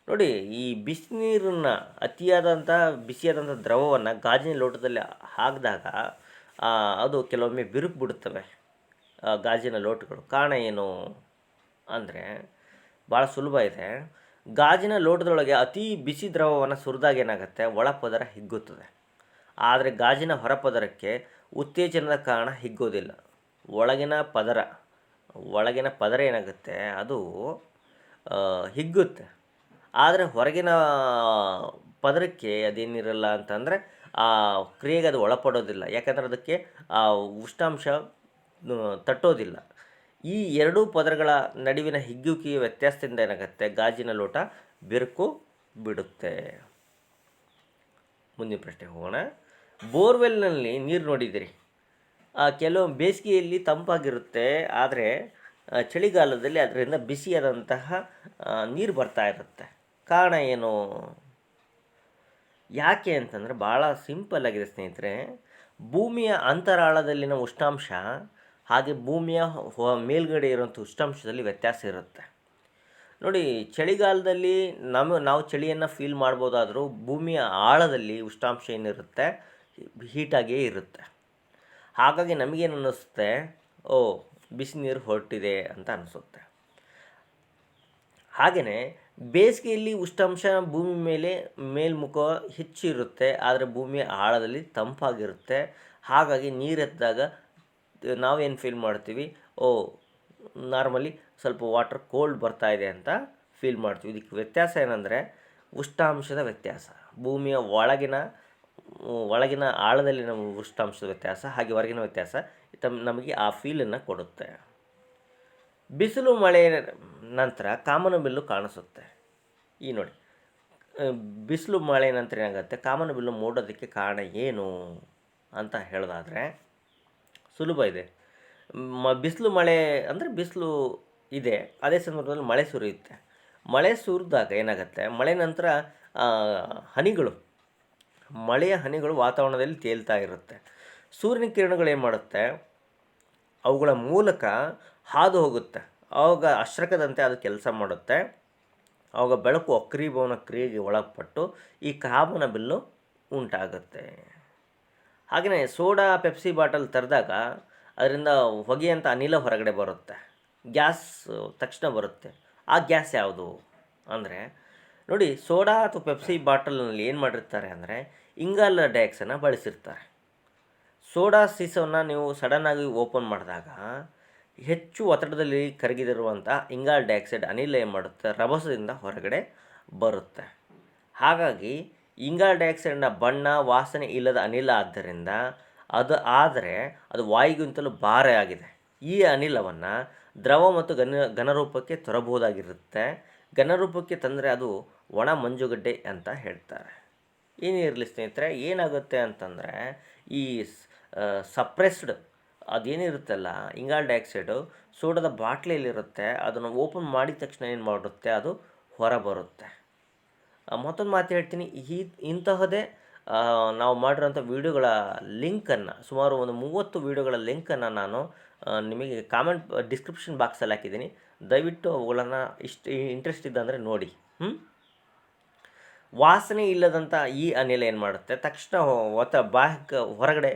ನೋಡಿ, ಈ ಬಿಸಿನೀರನ್ನು ಅತಿಯಾದಂಥ ಬಿಸಿಯಾದಂಥ ದ್ರವವನ್ನು ಗಾಜಿನ ಲೋಟದಲ್ಲಿ ಹಾಕಿದಾಗ ಅದು ಕೆಲವೊಮ್ಮೆ ಬಿರುಕು ಬಿಡುತ್ತವೆ ಗಾಜಿನ ಲೋಟಗಳು. ಕಾರಣ ಏನು ಅಂದರೆ ಭಾಳ ಸುಲಭ ಇದೆ. ಗಾಜಿನ ಲೋಟದೊಳಗೆ ಅತಿ ಬಿಸಿ ದ್ರವವನ್ನು ಸುರಿದಾಗ ಏನಾಗುತ್ತೆ? ಒಳ ಪದರ ಹಿಗ್ಗುತ್ತದೆ. ಆದರೆ ಗಾಜಿನ ಹೊರ ಪದರಕ್ಕೆ ಉತ್ತೇಜನದ ಕಾರಣ ಹಿಗ್ಗೋದಿಲ್ಲ. ಒಳಗಿನ ಪದರ ಒಳಗಿನ ಪದರ ಏನಾಗುತ್ತೆ? ಅದು ಹಿಗ್ಗುತ್ತೆ. ಆದರೆ ಹೊರಗಿನ ಪದರಕ್ಕೆ ಅದೇನಿರಲ್ಲ ಅಂತಂದರೆ ಆ ಕ್ರಿಯೆಗೆ ಅದು ಒಳಪಡೋದಿಲ್ಲ. ಯಾಕಂದರೆ ಅದಕ್ಕೆ ಆ ಉಷ್ಣಾಂಶ ತಟ್ಟೋದಿಲ್ಲ. ಈ ಎರಡೂ ಪದರಗಳ ನಡುವಿನ ಹಿಗ್ಗುವಿಕೆಯ ವ್ಯತ್ಯಾಸದಿಂದ ಏನಾಗುತ್ತೆ? ಗಾಜಿನ ಲೋಟ ಬಿರುಕು ಬಿಡುತ್ತೆ. ಮುಂದಿನ ಪ್ರಶ್ನೆ ಹೋಗೋಣ. ಬೋರ್ವೆಲ್ನಲ್ಲಿ ನೀರು ನೋಡಿದಿರಿ ಕೆಲವು ಬೇಸಿಗೆಯಲ್ಲಿ ತಂಪಾಗಿರುತ್ತೆ. ಆದರೆ ಚಳಿಗಾಲದಲ್ಲಿ ಅದರಿಂದ ಬಿಸಿಯಾದಂತಹ ನೀರು ಬರ್ತಾ ಇರುತ್ತೆ. ಕಾರಣ ಏನು? ಯಾಕೆ ಅಂತಂದರೆ ಭಾಳ ಸಿಂಪಲ್ ಆಗಿದೆ ಸ್ನೇಹಿತರೆ, ಭೂಮಿಯ ಅಂತರಾಳದಲ್ಲಿನ ಉಷ್ಣಾಂಶ ಹಾಗೆ ಭೂಮಿಯ ಮೇಲ್ಗಡೆ ಇರುವಂಥ ಉಷ್ಣಾಂಶದಲ್ಲಿ ವ್ಯತ್ಯಾಸ ಇರುತ್ತೆ. ನೋಡಿ, ಚಳಿಗಾಲದಲ್ಲಿ ನಮ್ಮ ನಾವು ಚಳಿಯನ್ನು ಫೀಲ್ ಮಾಡ್ಬೋದಾದರೂ ಭೂಮಿಯ ಆಳದಲ್ಲಿ ಉಷ್ಣಾಂಶ ಏನಿರುತ್ತೆ? ಹೀಟಾಗಿಯೇ ಇರುತ್ತೆ. ಹಾಗಾಗಿ ನಮಗೇನು ಅನ್ನಿಸುತ್ತೆ? ಓ ಬಿಸಿ ನೀರು ಹೊರಟಿದೆ ಅಂತ ಅನಿಸುತ್ತೆ ಹಾಗೆಯೇ ಬೇಸಿಗೆಯಲ್ಲಿ ಉಷ್ಣಾಂಶ ಭೂಮಿ ಮೇಲೆ ಮೇಲ್ಮುಖ ಹೆಚ್ಚು ಇರುತ್ತೆ ಆದರೆ ಭೂಮಿಯ ಆಳದಲ್ಲಿ ತಂಪಾಗಿರುತ್ತೆ. ಹಾಗಾಗಿ ನೀರೆತ್ತಿದಾಗ ನಾವೇನು ಫೀಲ್ ಮಾಡ್ತೀವಿ? ಓ ನಾರ್ಮಲಿ ಸ್ವಲ್ಪ ವಾಟರ್ ಕೋಲ್ಡ್ ಬರ್ತಾ ಇದೆ ಅಂತ ಫೀಲ್ ಮಾಡ್ತೀವಿ. ಇದಕ್ಕೆ ವ್ಯತ್ಯಾಸ ಏನಂದರೆ ಉಷ್ಣಾಂಶದ ವ್ಯತ್ಯಾಸ. ಭೂಮಿಯ ಒಳಗಿನ ಒಳಗಿನ ಆಳದಲ್ಲಿ ನಮ್ಮ ಉಷ್ಣಾಂಶದ ವ್ಯತ್ಯಾಸ, ಹಾಗೆ ಹೊರಗಿನ ವ್ಯತ್ಯಾಸ, ತಮ್, ನಮಗೆ ಆ ಫೀಲನ್ನು ಕೊಡುತ್ತೆ. ಬಿಸಿಲು ಮಳೆ ನಂತರ ಕಾಮನಬಿಲ್ಲು ಕಾಣಿಸುತ್ತೆ. ಈ ನೋಡಿ ಬಿಸಿಲು ಮಳೆ ನಂತರ ಏನಾಗುತ್ತೆ? ಕಾಮನಬಿಲ್ಲು ಮೂಡೋದಕ್ಕೆ ಕಾರಣ ಏನು ಅಂತ ಹೇಳೋದಾದರೆ, ಸುಲಭ ಇದೆ. ಮ, ಬಿಸಿಲು ಮಳೆ ಅಂದರೆ ಬಿಸಿಲು ಇದೆ. ಅದೇ ಸಂದರ್ಭದಲ್ಲಿ ಮಳೆ ಸುರಿಯುತ್ತೆ. ಮಳೆ ಸುರಿದಾಗ ಏನಾಗುತ್ತೆ? ಮಳೆ ನಂತರ ಹನಿಗಳು, ಮಳೆಯ ಹನಿಗಳು ವಾತಾವರಣದಲ್ಲಿ ತೇಲ್ತಾ ಇರುತ್ತೆ. ಸೂರ್ಯನ ಕಿರಣಗಳು ಏನು ಮಾಡುತ್ತೆ? ಅವುಗಳ ಮೂಲಕ ಹಾದು ಹೋಗುತ್ತೆ. ಆವಾಗ ಅಶ್ರಕದಂತೆ ಅದು ಕೆಲಸ ಮಾಡುತ್ತೆ. ಆವಾಗ ಬೆಳಕು ಅಕ್ರೀಭವನ ಕ್ರಿಯೆಗೆ ಒಳಪಟ್ಟು ಈ ಕಾಮನ ಬಿಲ್ಲು ಉಂಟಾಗುತ್ತೆ. ಹಾಗೆಯೇ ಸೋಡಾ, ಪೆಪ್ಸಿ ಬಾಟಲ್ ತೆರೆದಾಗ ಅದರಿಂದ ಹೊಗೆಯಂಥ ಅನಿಲ ಹೊರಗಡೆ ಬರುತ್ತೆ. ಗ್ಯಾಸ್ ತಕ್ಷಣ ಬರುತ್ತೆ. ಆ ಗ್ಯಾಸ್ ಯಾವುದು? ಅಂದರೆ ನೋಡಿ, ಸೋಡಾ ಅಥವಾ ಪೆಪ್ಸಿ ಬಾಟಲ್ನಲ್ಲಿ ಏನು ಮಾಡಿರ್ತಾರೆ ಅಂದರೆ ಇಂಗಾಲ ಡೈಆಕ್ಸೈಡನ್ನ ಬಳಸಿರ್ತಾರೆ. ಸೋಡಾ ಸೀಸವನ್ನು ನೀವು ಸಡನ್ನಾಗಿ ಓಪನ್ ಮಾಡಿದಾಗ ಹೆಚ್ಚು ಒತ್ತಡದಲ್ಲಿ ಕರಗಿದಿರುವಂಥ ಇಂಗಾಲ ಡೈಆಕ್ಸೈಡ್ ಅನಿಲ ಏನು ಮಾಡುತ್ತೆ? ರಭಸದಿಂದ ಹೊರಗಡೆ ಬರುತ್ತೆ. ಹಾಗಾಗಿ ಇಂಗಾಲ ಡೈಆಕ್ಸೈಡ್ನ ಬಣ್ಣ, ವಾಸನೆ ಇಲ್ಲದ ಅನಿಲ ಆದ್ದರಿಂದ ಅದು ಆದರೆ ಅದು ವಾಯುಗಿಂತಲೂ ಭಾರ ಆಗಿದೆ. ಈ ಅನಿಲವನ್ನು ದ್ರವ ಮತ್ತು ಘನ, ಘನರೂಪಕ್ಕೆ ತರಬಹುದಾಗಿರುತ್ತೆ. ಘನರೂಪಕ್ಕೆ ತಂದರೆ ಅದು ಒಣ ಮಂಜುಗಡ್ಡೆ ಅಂತ ಹೇಳ್ತಾರೆ. ಏನಿರಲಿ ಸ್ನೇಹಿತರೆ, ಏನಾಗುತ್ತೆ ಅಂತಂದರೆ ಈ ಸಪ್ರೆಸ್ಡ್ ಅದೇನಿರುತ್ತಲ್ಲ, ಇಂಗಾಲ ಡೈಆಕ್ಸೈಡು ಸೋಡದ ಬಾಟ್ಲಿಯಲ್ಲಿರುತ್ತೆ, ಅದನ್ನು ಓಪನ್ ಮಾಡಿದ ತಕ್ಷಣ ಏನು ಮಾಡುತ್ತೆ, ಅದು ಹೊರ ಬರುತ್ತೆ ಮತ್ತೊಂದು ಮಾತು ಹೇಳ್ತೀನಿ, ಈ ಇಂತಹದೇ ನಾವು ಮಾಡಿರೋಂಥ ವೀಡಿಯೋಗಳ ಲಿಂಕನ್ನು, ಸುಮಾರು ಒಂದು ಮೂವತ್ತು ವೀಡಿಯೋಗಳ ಲಿಂಕನ್ನು ನಾನು ನಿಮಗೆ ಕಾಮೆಂಟ್, ಡಿಸ್ಕ್ರಿಪ್ಷನ್ ಬಾಕ್ಸಲ್ಲಿ ಹಾಕಿದ್ದೀನಿ. ದಯವಿಟ್ಟು ಅವುಗಳನ್ನು ಇಷ್ಟು, ಇಂಟ್ರೆಸ್ಟ್ ಇದ್ದಂದರೆ ನೋಡಿ. ಹ್ಞೂ ವಾಸನೆ ಇಲ್ಲದಂಥ ಈ ಅನಿಲ ಏನು ಮಾಡುತ್ತೆ, ತಕ್ಷಣ ಒತ್ತ ಬಾಹ್ಯ ಹೊರಗಡೆ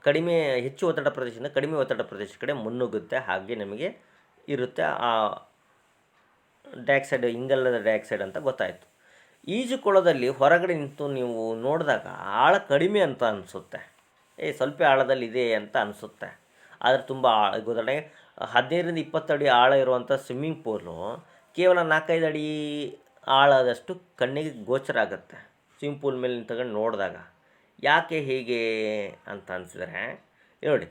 ಕಡಿಮೆ, ಹೆಚ್ಚು ಒತ್ತಡ ಪ್ರದೇಶದಿಂದ ಕಡಿಮೆ ಒತ್ತಡ ಪ್ರದೇಶ ಕಡೆ ಮುನ್ನುಗ್ಗುತ್ತೆ, ಹಾಗೆ ನಮಗೆ ಇರುತ್ತೆ. ಆ ಡೈಆಕ್ಸೈಡ್, ಇಂಗಲ್ಲದ ಡೈಆಕ್ಸೈಡ್ ಅಂತ ಗೊತ್ತಾಯಿತು. ಈಜುಕೊಳದಲ್ಲಿ ಹೊರಗಡೆ ನಿಂತು ನೀವು ನೋಡಿದಾಗ ಆಳ ಕಡಿಮೆ ಅಂತ ಅನಿಸುತ್ತೆ. ಏ, ಸ್ವಲ್ಪ ಆಳದಲ್ಲಿ ಇದೆ ಅಂತ ಅನಿಸುತ್ತೆ. ಆದರೆ ತುಂಬ ಆಳ ಉದಾಹರಣೆಗೆ ಹದಿನೈದರಿಂದ ಇಪ್ಪತ್ತಡಿ ಆಳ ಇರುವಂಥ ಸ್ವಿಮ್ಮಿಂಗ್ ಪೂಲು ಕೇವಲ ನಾಲ್ಕೈದು ಅಡಿ ಆಳದಷ್ಟು ಕಣ್ಣಿಗೆ ಗೋಚರ ಆಗುತ್ತೆ. ಸ್ವಿಮ್ಮಿಂಗ್ ಪೂಲ್ ಮೇಲೆ ನಿಂತ್ಕೊಂಡು ನೋಡಿದಾಗ. ಯಾಕೆ ಹೀಗೆ ಅಂತ ಅನ್ಸಿದ್ರೆ ನೋಡಿ,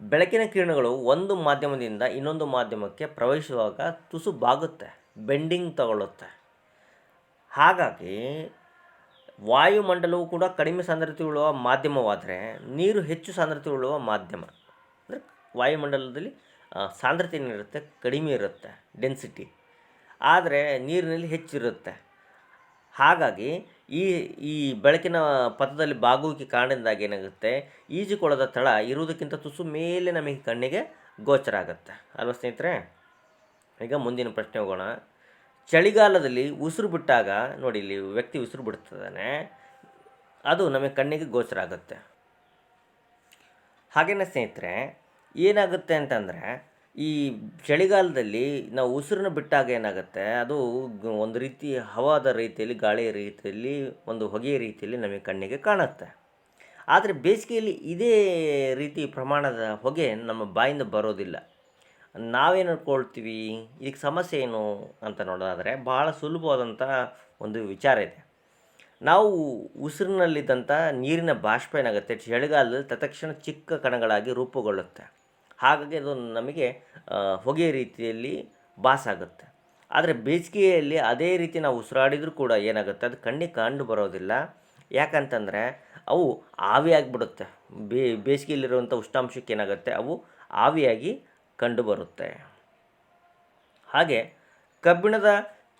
ಬೆಳಕಿನ ಕಿರಣಗಳು ಒಂದು ಮಾಧ್ಯಮದಿಂದ ಇನ್ನೊಂದು ಮಾಧ್ಯಮಕ್ಕೆ ಪ್ರವೇಶಿಸುವಾಗ ತುಸು ಬಾಗುತ್ತೆ, ಬೆಂಡಿಂಗ್ ತಗೊಳ್ಳುತ್ತೆ ಹಾಗಾಗಿ ವಾಯುಮಂಡಲವು ಕೂಡ ಕಡಿಮೆ ಸಾಂದ್ರತೆ ಉಳ್ಳುವ ಮಾಧ್ಯಮವಾದರೆ ನೀರು ಹೆಚ್ಚು ಸಾಂದ್ರತೆ ಉಳ್ಳುವ ಮಾಧ್ಯಮ. ಅಂದರೆ ವಾಯುಮಂಡಲದಲ್ಲಿ ಸಾಂದ್ರತೆ ಏನಿರುತ್ತೆ, ಕಡಿಮೆ ಇರುತ್ತೆ ಡೆನ್ಸಿಟಿ ಆದರೆ ನೀರಿನಲ್ಲಿ ಹೆಚ್ಚಿರುತ್ತೆ. ಹಾಗಾಗಿ ಈ ಈ ಬೆಳಕಿನ ಪಥದಲ್ಲಿ ಬಾಗುವಿಕೆ ಕಾರಣದಿಂದಾಗಿ ಏನಾಗುತ್ತೆ? ಈಜುಕೊಳದ ತಳ ಇರುವುದಕ್ಕಿಂತ ತುಸು ಮೇಲೆ ನಮಗೆ ಕಣ್ಣಿಗೆ ಗೋಚರ ಆಗುತ್ತೆ. ಅಲ್ವಾ ಸ್ನೇಹಿತರೆ? ಈಗ ಮುಂದಿನ ಪ್ರಶ್ನೆ ಹೋಗೋಣ. ಚಳಿಗಾಲದಲ್ಲಿ ಉಸಿರು ಬಿಟ್ಟಾಗ, ನೋಡಿ ಇಲ್ಲಿ ವ್ಯಕ್ತಿ ಉಸಿರು ಬಿಡ್ತಿದ್ದಾನೆ. ಅದು ನಮಗೆ ಕಣ್ಣಿಗೆ ಗೋಚರ ಆಗುತ್ತೆ. ಹಾಗೆಯೇ ಸ್ನೇಹಿತರೆ, ಏನಾಗುತ್ತೆ ಅಂತಂದರೆ ಈ ಚಳಿಗಾಲದಲ್ಲಿ ನಾವು ಉಸಿರನ್ನ ಬಿಟ್ಟಾಗ ಏನಾಗುತ್ತೆ? ಅದು ಒಂದು ರೀತಿ ಹವಾದ ರೀತಿಯಲ್ಲಿ, ಗಾಳಿಯ ರೀತಿಯಲ್ಲಿ, ಒಂದು ಹೊಗೆಯ ರೀತಿಯಲ್ಲಿ ನಮಗೆ ಕಣ್ಣಿಗೆ ಕಾಣುತ್ತೆ. ಆದರೆ ಬೇಸಿಗೆಯಲ್ಲಿ ಇದೇ ರೀತಿ ಪ್ರಮಾಣದ ಹೊಗೆ ನಮ್ಮ ಬಾಯಿಂದ ಬರೋದಿಲ್ಲ. ನಾವೇನು ಅನ್ಕೊಳ್ತೀವಿ ಇದಕ್ಕೆ ಸಮಸ್ಯೆ ಏನು ಅಂತ ನೋಡೋದಾದರೆ ಭಾಳ ಸುಲಭವಾದಂಥ ಒಂದು ವಿಚಾರ ಇದೆ. ನಾವು ಉಸಿರಿನಲ್ಲಿದ್ದಂಥ ನೀರಿನ ಬಾಷ್ಪ ಏನಾಗುತ್ತೆ? ಚಳಿಗಾಲದಲ್ಲಿ ತತ್ಕ್ಷಣ ಚಿಕ್ಕ ಕಣಗಳಾಗಿ ರೂಪುಗೊಳ್ಳುತ್ತೆ. ಹಾಗಾಗಿ ಅದು ನಮಗೆ ಹೊಗೆ ರೀತಿಯಲ್ಲಿ ಬಾಸಾಗುತ್ತೆ. ಆದರೆ ಬೇಸಿಗೆಯಲ್ಲಿ ಅದೇ ರೀತಿ ನಾವು ಉಸಿರಾಡಿದರೂ ಕೂಡ ಏನಾಗುತ್ತೆ? ಅದು ಕಣ್ಣಿಗೆ ಕಂಡು ಬರೋದಿಲ್ಲ. ಯಾಕಂತಂದರೆ ಅವು ಆವಿಯಾಗಿಬಿಡುತ್ತೆ ಬೇಸಿಗೆಯಲ್ಲಿರುವಂಥ ಉಷ್ಣಾಂಶಕ್ಕೆ ಏನಾಗುತ್ತೆ? ಅವು ಆವಿಯಾಗಿ ಕಂಡುಬರುತ್ತೆ ಹಾಗೆ ಕಬ್ಬಿಣದ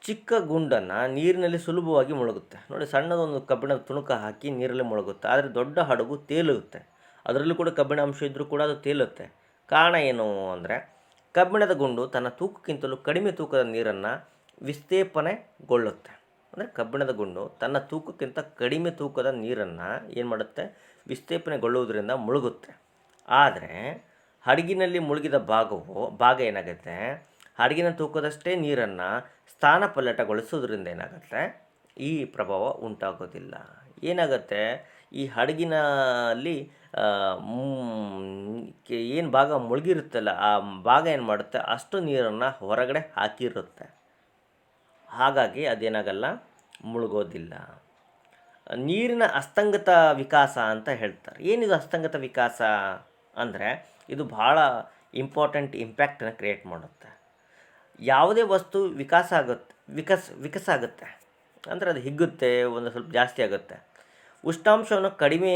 ಚಿಕ್ಕ ಗುಂಡನ್ನು ನೀರಿನಲ್ಲಿ ಸುಲಭವಾಗಿ ಮುಳುಗುತ್ತೆ. ನೋಡಿ, ಸಣ್ಣದೊಂದು ಕಬ್ಬಿಣದ ತುಣುಕ ಹಾಕಿ ನೀರಲ್ಲಿ ಮುಳುಗುತ್ತೆ. ಆದರೆ ದೊಡ್ಡ ಹಡಗು ತೇಲುತ್ತೆ. ಅದರಲ್ಲೂ ಕೂಡ ಕಬ್ಬಿಣ ಅಂಶ ಇದ್ದರೂ ಕೂಡ ಅದು ತೇಲುತ್ತೆ. ಕಾರಣ ಏನು ಅಂದರೆ ಕಬ್ಬಿಣದ ಗುಂಡು ತನ್ನ ತೂಕಕ್ಕಿಂತಲೂ ಕಡಿಮೆ ತೂಕದ ನೀರನ್ನು ವಿಸ್ತೇಪನೆಗೊಳ್ಳುತ್ತೆ ಅಂದರೆ ಕಬ್ಬಿಣದ ಗುಂಡು ತನ್ನ ತೂಕಕ್ಕಿಂತ ಕಡಿಮೆ ತೂಕದ ನೀರನ್ನು ಏನು ಮಾಡುತ್ತೆ? ವಿಸ್ತೇಪನೆಗೊಳ್ಳುವುದರಿಂದ ಮುಳುಗುತ್ತೆ. ಆದರೆ ಹಡಗಿನಲ್ಲಿ ಮುಳುಗಿದ ಭಾಗವು, ಭಾಗ ಏನಾಗುತ್ತೆ? ಹಡಗಿನ ತೂಕದಷ್ಟೇ ನೀರನ್ನು ಸ್ಥಾನಪಲ್ಲಟಗೊಳಿಸೋದ್ರಿಂದ ಏನಾಗುತ್ತೆ? ಈ ಪ್ರಭಾವ ಉಂಟಾಗೋದಿಲ್ಲ. ಏನಾಗುತ್ತೆ? ಈ ಹಡಗಿನಲ್ಲಿ ಏನು ಭಾಗ ಮುಳುಗಿರುತ್ತಲ್ಲ, ಆ ಭಾಗ ಏನು ಮಾಡುತ್ತೆ? ಅಷ್ಟು ನೀರನ್ನು ಹೊರಗಡೆ ಹಾಕಿರುತ್ತೆ. ಹಾಗಾಗಿ ಅದೇನಾಗಲ್ಲ? ಮುಳುಗೋದಿಲ್ಲ. ನೀರಿನ ಅಸ್ತಂಗತ ವಿಕಾಸ ಅಂತ ಹೇಳ್ತಾರೆ. ಏನಿದು ಅಸ್ತಂಗತ ವಿಕಾಸ ಅಂದರೆ, ಇದು ಭಾಳ ಇಂಪಾರ್ಟೆಂಟ್ ಇಂಪ್ಯಾಕ್ಟನ್ನು ಕ್ರಿಯೇಟ್ ಮಾಡುತ್ತೆ. ಯಾವುದೇ ವಸ್ತು ವಿಕಾಸ ಆಗುತ್ತೆ, ವಿಕಸ್, ವಿಕಸ ಆಗುತ್ತೆ. ಅಂದರೆ ಅದು ಹಿಗ್ಗುತ್ತೆ, ಒಂದು ಸ್ವಲ್ಪ ಜಾಸ್ತಿ ಆಗುತ್ತೆ. ಉಷ್ಣಾಂಶವನ್ನು ಕಡಿಮೆ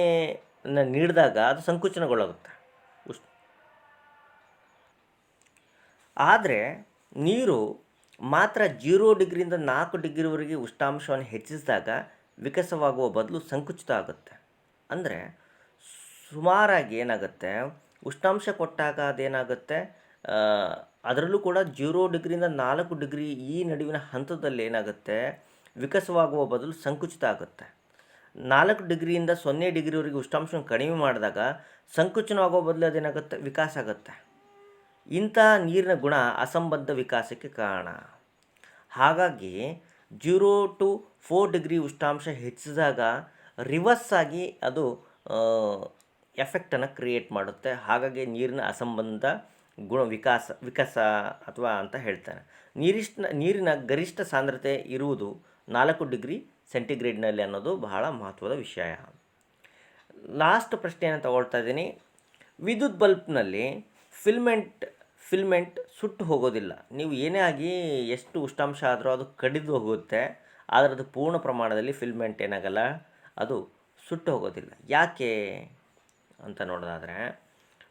ನೀಡಿದಾಗ ಅದು ಸಂಕುಚನಗೊಳ್ಳುತ್ತೆ ಉಷ್ ಆದರೆ ನೀರು ಮಾತ್ರ ಜೀರೋ ಡಿಗ್ರಿಯಿಂದ ನಾಲ್ಕು ಡಿಗ್ರಿವರೆಗೆ ಉಷ್ಣಾಂಶವನ್ನು ಹೆಚ್ಚಿಸಿದಾಗ ವಿಕಸವಾಗುವ ಬದಲು ಸಂಕುಚಿತ ಆಗುತ್ತೆ. ಅಂದರೆ ಸುಮಾರಾಗಿ ಏನಾಗುತ್ತೆ? ಉಷ್ಣಾಂಶ ಕೊಟ್ಟಾಗ ಅದೇನಾಗುತ್ತೆ? ಅದರಲ್ಲೂ ಕೂಡ ಜೀರೋ ಡಿಗ್ರಿಯಿಂದ ನಾಲ್ಕು ಡಿಗ್ರಿ ಈ ನಡುವಿನ ಹಂತದಲ್ಲಿ ಏನಾಗುತ್ತೆ? ವಿಕಸವಾಗುವ ಬದಲು ಸಂಕುಚಿತ ಆಗುತ್ತೆ. ನಾಲ್ಕು ಡಿಗ್ರಿಯಿಂದ ಸೊನ್ನೆ ಡಿಗ್ರಿವರೆಗೆ ಉಷ್ಣಾಂಶವನ್ನು ಕಡಿಮೆ ಮಾಡಿದಾಗ ಸಂಕುಚನವಾಗೋ ಬದಲು ಅದೇನಾಗುತ್ತೆ? ವಿಕಾಸ ಆಗುತ್ತೆ. ಇಂಥ ನೀರಿನ ಗುಣ ಅಸಂಬದ್ಧ ವಿಕಾಸಕ್ಕೆ ಕಾರಣ. ಹಾಗಾಗಿ ಜೀರೋ ಟು ಫೋರ್ ಡಿಗ್ರಿ ಉಷ್ಣಾಂಶ ಹೆಚ್ಚಿದಾಗ ರಿವರ್ಸ್ ಆಗಿ ಅದು ಎಫೆಕ್ಟನ್ನು ಕ್ರಿಯೇಟ್ ಮಾಡುತ್ತೆ. ಹಾಗಾಗಿ ನೀರಿನ ಅಸಂಬಂಧ ಗುಣ ವಿಕಾಸ ವಿಕಾಸ ಅಥವಾ ಅಂತ ಹೇಳ್ತಾರೆ ನೀರಿಷ್ಟ, ನೀರಿನ ಗರಿಷ್ಠ ಸಾಂದ್ರತೆ ಇರುವುದು ನಾಲ್ಕು ಡಿಗ್ರಿ ಸೆಂಟಿಗ್ರೇಡ್ನಲ್ಲಿ ಅನ್ನೋದು ಬಹಳ ಮಹತ್ವದ ವಿಷಯ. ಲಾಸ್ಟ್ ಪ್ರಶ್ನೆಯನ್ನು ತಗೊಳ್ತಾ ಇದ್ದೀನಿ. ವಿದ್ಯುತ್ ಬಲ್ಬ್ನಲ್ಲಿ ಫಿಲ್ಮೆಂಟ್ ಫಿಲ್ಮೆಂಟ್ ಸುಟ್ಟು ಹೋಗೋದಿಲ್ಲ. ನೀವು ಏನೇ ಆಗಿ ಎಷ್ಟು ಉಷ್ಣಾಂಶ ಆದರೂ ಅದು ಕಡಿದು ಹೋಗುತ್ತೆ. ಆದರೆ ಅದು ಪೂರ್ಣ ಪ್ರಮಾಣದಲ್ಲಿ ಫಿಲ್ಮೆಂಟ್ ಏನಾಗಲ್ಲ. ಅದು ಸುಟ್ಟು ಹೋಗೋದಿಲ್ಲ. ಯಾಕೆ ಅಂತ ನೋಡೋದಾದರೆ,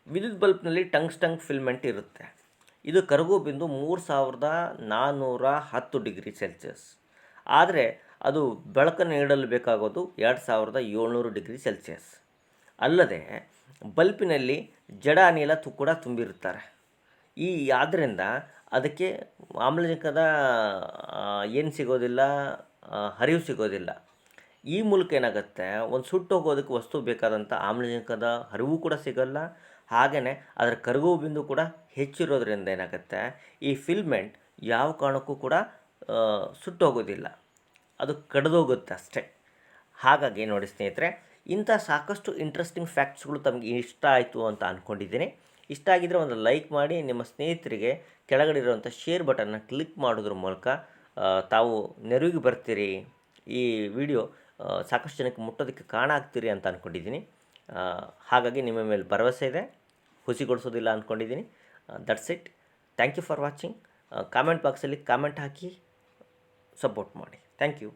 ವಿದ್ಯುತ್ ಬಲ್ಬ್ನಲ್ಲಿ ಟಂಗ್ಸ್ಟಂಗ್ ಫಿಲ್ಮೆಂಟ್ ಇರುತ್ತೆ. ಇದು ಕರಗು ಬಿಂದು ಮೂರು ಸಾವಿರದ ನಾನ್ನೂರ ಹತ್ತು ಡಿಗ್ರಿ ಸೆಲ್ಸಿಯಸ್. ಆದರೆ ಅದು ಬೆಳಕನ್ನು ನೀಡಲು ಬೇಕಾಗೋದು ಎರಡು ಸಾವಿರದ ಏಳ್ನೂರು ಡಿಗ್ರಿ ಸೆಲ್ಸಿಯಸ್. ಅಲ್ಲದೆ ಬಲ್ಪಿನಲ್ಲಿ ಜಡ ಅನಿಲ ಕೂಡ ತುಂಬಿರುತ್ತಾರೆ. ಈ ಆದ್ದರಿಂದ ಅದಕ್ಕೆ ಆಮ್ಲಜನಕದ ಏನು ಸಿಗೋದಿಲ್ಲ ಹರಿವು ಸಿಗೋದಿಲ್ಲ. ಈ ಮೂಲಕ ಏನಾಗುತ್ತೆ, ಒಂದು ಸುಟ್ಟು ಹೋಗೋದಕ್ಕೆ ವಸ್ತು ಬೇಕಾದಂಥ ಆಮ್ಲಜನಕದ ಹರಿವು ಕೂಡ ಸಿಗಲ್ಲ. ಹಾಗೆಯೇ ಅದರ ಕರಗುವ ಬಿಂದು ಕೂಡ ಹೆಚ್ಚಿರೋದ್ರಿಂದ ಏನಾಗುತ್ತೆ, ಈ ಫಿಲ್ಮೆಂಟ್ ಯಾವ ಕಾರಣಕ್ಕೂ ಕೂಡ ಸುಟ್ಟೋಗೋದಿಲ್ಲ ಅದು ಕಡಿದೋಗುತ್ತೆ ಅಷ್ಟೇ. ಹಾಗಾಗಿ ನೋಡಿ ಸ್ನೇಹಿತರೆ, ಇಂಥ ಸಾಕಷ್ಟು ಇಂಟ್ರೆಸ್ಟಿಂಗ್ ಫ್ಯಾಕ್ಟ್ಸ್ಗಳು ತಮಗೆ ಇಷ್ಟ ಆಯಿತು ಅಂತ ಅಂದ್ಕೊಂಡಿದ್ದೀನಿ ಇಷ್ಟ ಆಗಿದ್ದರೆ ಒಂದು ಲೈಕ್ ಮಾಡಿ, ನಿಮ್ಮ ಸ್ನೇಹಿತರಿಗೆ ಕೆಳಗಡೆ ಇರುವಂಥ ಶೇರ್ ಬಟನ್ನ ಕ್ಲಿಕ್ ಮಾಡೋದ್ರ ಮೂಲಕ ತಾವು ನೆರವಿಗೆ ಬರ್ತೀರಿ. ಈ ವಿಡಿಯೋ ಸಾಕಷ್ಟು ಜನಕ್ಕೆ ಮುಟ್ಟೋದಕ್ಕೆ ಕಾರಣ ಆಗ್ತೀರಿ ಅಂತ ಅಂದ್ಕೊಂಡಿದ್ದೀನಿ ಹಾಗಾಗಿ ನಿಮ್ಮ ಮೇಲೆ ಭರವಸೆ ಇದೆ. ಹುಸಿಗೊಳಿಸೋದಿಲ್ಲ ಅಂದ್ಕೊಂಡಿದ್ದೀನಿ that's it thank you for watching comment ಬಾಕ್ಸಲ್ಲಿ ಕಾಮೆಂಟ್ ಹಾಕಿ ಸಪೋರ್ಟ್ ಮಾಡಿ. Thank you